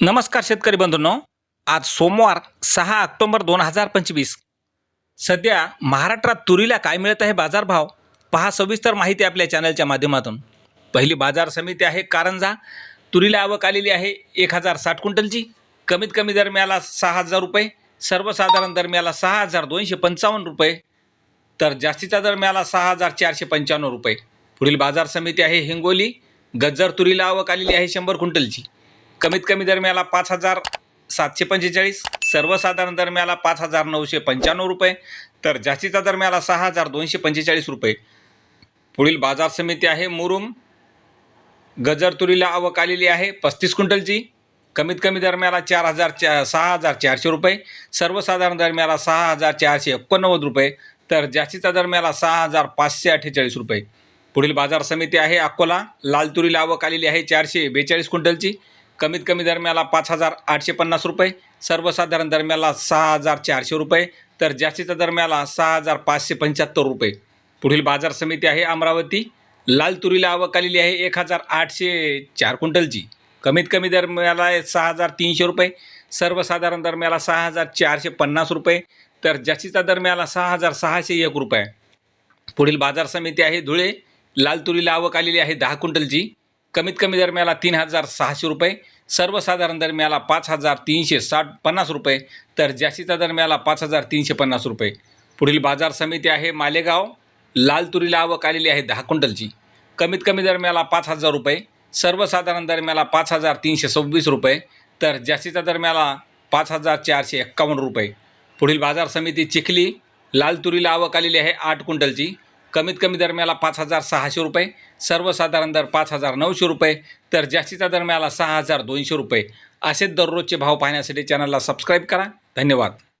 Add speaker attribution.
Speaker 1: नमस्कार शेतकरी बंधूंनो. आज सोमवार सहा ऑक्टोंबर दोन हजार पंचवीस. सध्या महाराष्ट्रात तुरीला काय मिळत आहे बाजारभाव? पहा सविस्तर माहिती आपल्या चॅनलच्या माध्यमातून. पहिली बाजार समिती आहे कारंजा. तुरीला आवक आलेली आहे एक हजार साठ क्विंटलची. कमीत कमी दरम्याला सहा हजार रुपये. सर्वसाधारण दरम्याला सहा हजार दोनशे पंचावन्न रुपये. तर जास्तीचा दर मिळाला सहा हजार चारशे पंच्याण्णव रुपये. पुढील बाजार समिती आहे हिंगोली. गज्जर तुरीला आवक आलेली आहे शंभर क्विंटलची. कमीत कमी दर मिळाला पाच हजार सातशे पंचेचाळीस सर्वसाधारण दर मिळाला पाच हजार नऊशे पंच्याण्णव रुपये तर जास्तीचा दर मिळाला सहा हजार दोनशे पंचेचाळीस रुपये. पुढील बाजार समिती आहे मुरुम. गजर तुरीला आवक आलेली आहे पस्तीस क्विंटलची. कमीत कमी दरम्याला चार हजार चा सहा हजार चारशे रुपये. सर्वसाधारण दरम्याला सहा हजार चारशे एकोणनव्वद रुपये तर जास्तीचा दरम्याला सहा हजार पाचशे अठ्ठेचाळीस रुपये. पुढील बाजार समिती आहे अकोला. लाल तुरीला आवक आलेली आहे चारशे बेचाळीस क्विंटलची. कमीत कमी दरम्याला पाच हजार आठशे पन्नास रुपये सर्वसाधारण दरम्याला सहा हजार चारशे रुपये तर जास्तीचा दरम्याला सहा हजार पाचशे पंच्याहत्तर रुपये. पुढील बाजार समिती आहे अमरावती. लाल तुरीला आवक आलेली आहे एक हजार आठशे चार क्विंटलची. कमीत कमी दरम्याला सहा हजार तीनशे रुपये सर्वसाधारण दरम्याला सहा हजार चारशे पन्नास रुपये तर जास्तीचा दरम्याला सहा हजार सहाशे एक रुपये. पुढील बाजार समिती आहे धुळे. लाल तुरीला आवक आलेली आहे दहा क्विंटलची. कमीत कमी दरम्याला तीन हजार सहाशे रुपये सर्वसाधारण दरम्याला पाच हजार तीनशे साठ पन्नास रुपये तर जास्तीचा दरम्याला पाच हजार तीनशे पन्नास रुपये. पुढील बाजार समिती आहे मालेगाव लाल तुरीला आवक आलेली आहे दहा क्विंटलची. कमीत कमी दरम्याला पाच हजार रुपये सर्वसाधारण दरम्याला पाच हजार तीनशे सव्वीस रुपये तर जास्तीचा दरम्याला पाच हजार चारशे एक्कावन्न रुपये. पुढील बाजार समिती चिखली लाल तुरीला आवक आलेली आहे आठ क्विंटलची. कमीत कमी दरम्याला पाच हजार सहाशे रुपये सर्वसाधारण दर पाच हजार नऊशे रुपये तर जास्तीचा दरम्याला सहा हजार दोनशे रुपये. असेच दररोजचे भाव पाहण्यासाठी चॅनलला सबस्क्राईब करा. धन्यवाद.